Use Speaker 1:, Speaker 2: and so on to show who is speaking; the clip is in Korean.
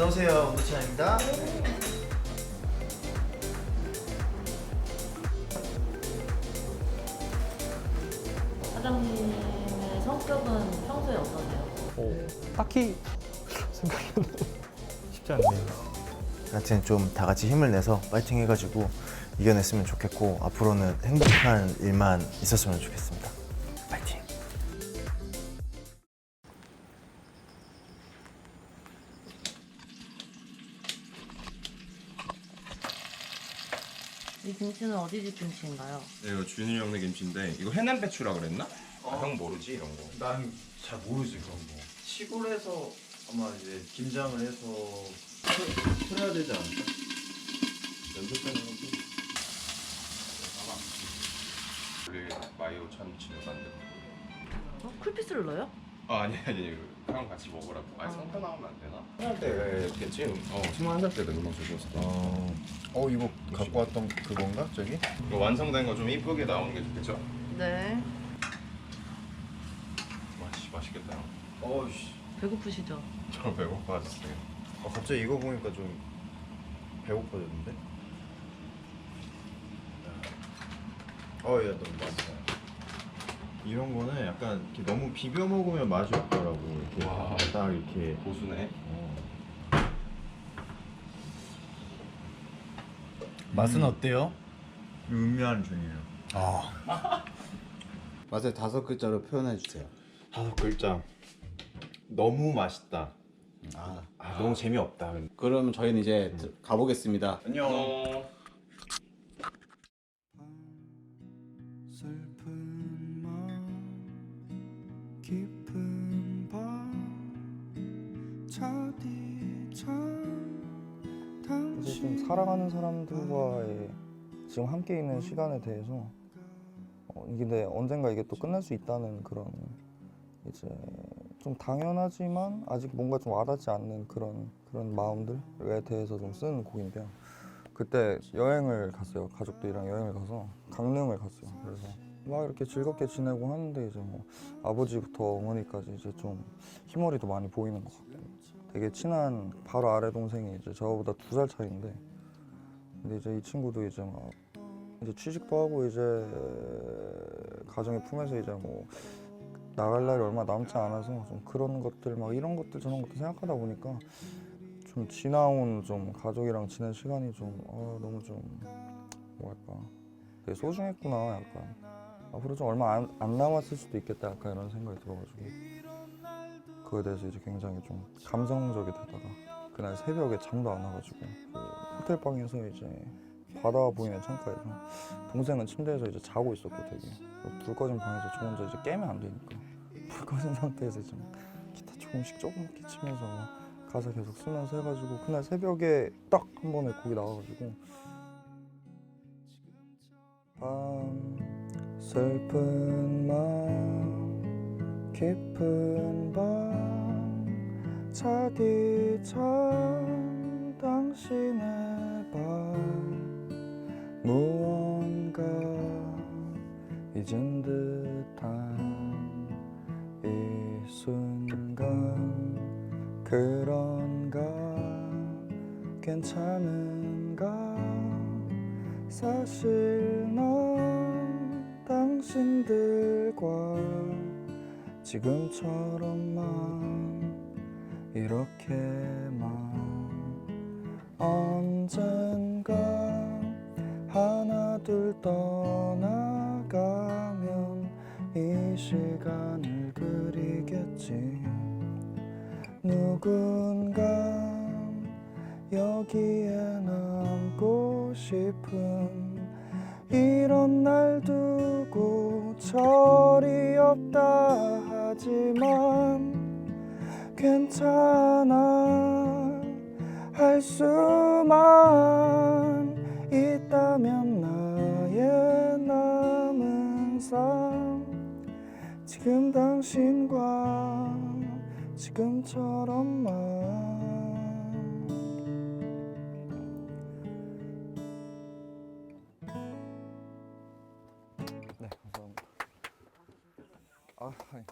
Speaker 1: 들어오세요. 온도차입니다.
Speaker 2: 사장님의 성격은 평소에 어떠세요?
Speaker 3: 어, 딱히 생각이 안 나요. 쉽지 않네요.
Speaker 1: 하여튼 좀 다 같이 힘을 내서 파이팅 해가지고 이겨냈으면 좋겠고 앞으로는 행복한 일만 있었으면 좋겠습니다. 이
Speaker 2: 김치는 어디 집 김치인가요?
Speaker 4: 네, 이거 준이 형네 김치인데 이거 해남 배추라 그랬나? 아, 형 모르지 이런 거.
Speaker 1: 난 잘 모르지 그런 거. 시골에서 아마 이제 김장을 해서 풀어야 되지 않을까?
Speaker 4: 연습하는 거지. 원래 마요 참치를 만든 거.
Speaker 2: 어? 쿨피스를 넣어요?
Speaker 4: 아 아니 아니 형 같이 먹으라고. 아니 성표 나오면 안 되나? 한살 때겠지. 어 스물 한살 때 금방 저기였어.
Speaker 1: 어, 어 이거 갖고 왔던 그건가 저기?
Speaker 4: 이거 완성된 거 좀 이쁘게 나오는 게 좋겠죠?
Speaker 2: 네.
Speaker 4: 맛이 맛있겠다. 형.
Speaker 1: 어이씨.
Speaker 2: 배고프시죠?
Speaker 4: 저 배고파졌어요.
Speaker 1: 아, 갑자기 이거 보니까 좀 배고파졌는데? 어야 너무 맛있다. 이런 거는 약간 이렇게 너무 비벼 먹으면 맛이 없더라고. 이렇게
Speaker 4: 와.
Speaker 1: 딱 이렇게.
Speaker 4: 고수네.
Speaker 1: 어.
Speaker 5: 맛은 어때요?
Speaker 1: 음미하는 중이에요.
Speaker 5: 아. 맛을 다섯 글자로 표현해 주세요.
Speaker 1: 다섯 글자. 너무 맛있다.
Speaker 5: 아.
Speaker 1: 아 너무 재미없다.
Speaker 5: 그러면 저희는 이제 드- 가보겠습니다.
Speaker 1: 안녕.
Speaker 6: 이제 좀 사랑하는 사람들과의 지금 함께 있는 시간에 대해서 어, 이게 근데 언젠가 이게 또 끝날 수 있다는 그런 이제 좀 당연하지만 아직 뭔가 좀 와닿지 않는 그런 그런 마음들에 대해서 좀 쓰는 곡인데요. 그때 여행을 갔어요. 가족들이랑 여행을 가서 강릉을 갔어요. 그래서 막 이렇게 즐겁게 지내고 하는데 이제 뭐 아버지부터 어머니까지 이제 좀 희머리도 많이 보이는 것 같고 되게 친한 바로 아래 동생이 이제 저보다 두 살 차이인데 근데 이제 이 친구도 이제 막 이제 취직도 하고 이제 가정의 품에서 이제 뭐 나갈 날이 얼마 남지 않아서 좀 그런 것들 막 이런 것들 저런 것들 생각하다 보니까 좀 지나온 좀 가족이랑 지낸 시간이 좀 아, 너무 좀 뭐랄까. 되게 소중했구나 약간. 앞으로 좀 얼마 안, 안 남았을 수도 있겠다 약간 이런 생각이 들어가지고 그거에 대해서 이제 굉장히 좀 감성적이 되다가 그날 새벽에 잠도 안 와가지고 그 호텔 방에서 이제 바다 보이는 창가에서 동생은 침대에서 이제 자고 있었고 되게. 그불 꺼진 방에서 저 혼자 이제 깨면 안 되니까. 불 꺼진 상태에서 이제 막 기타 조금씩 조금씩 치면서 가사 계속 쓰면서 해가지고 그날 새벽에 딱 한 번에 곡이 나와가지고. 밤 슬픈 마음 깊은 밤 차디찬 당신의 밤 무언가 잊은 듯한 이 순간 그런가 괜찮은가? 사실 난 당신들과 지금처럼만 이렇게만 언젠가 하나 둘 떠나가면 이 시간을 그리겠지. 누군가 여기에 남고 싶은 이런 날 두고 철이 없다 하지만 괜찮아. 할 수만 있다면 나의 남은 삶. 지금 당신과 지금처럼만 아 아니.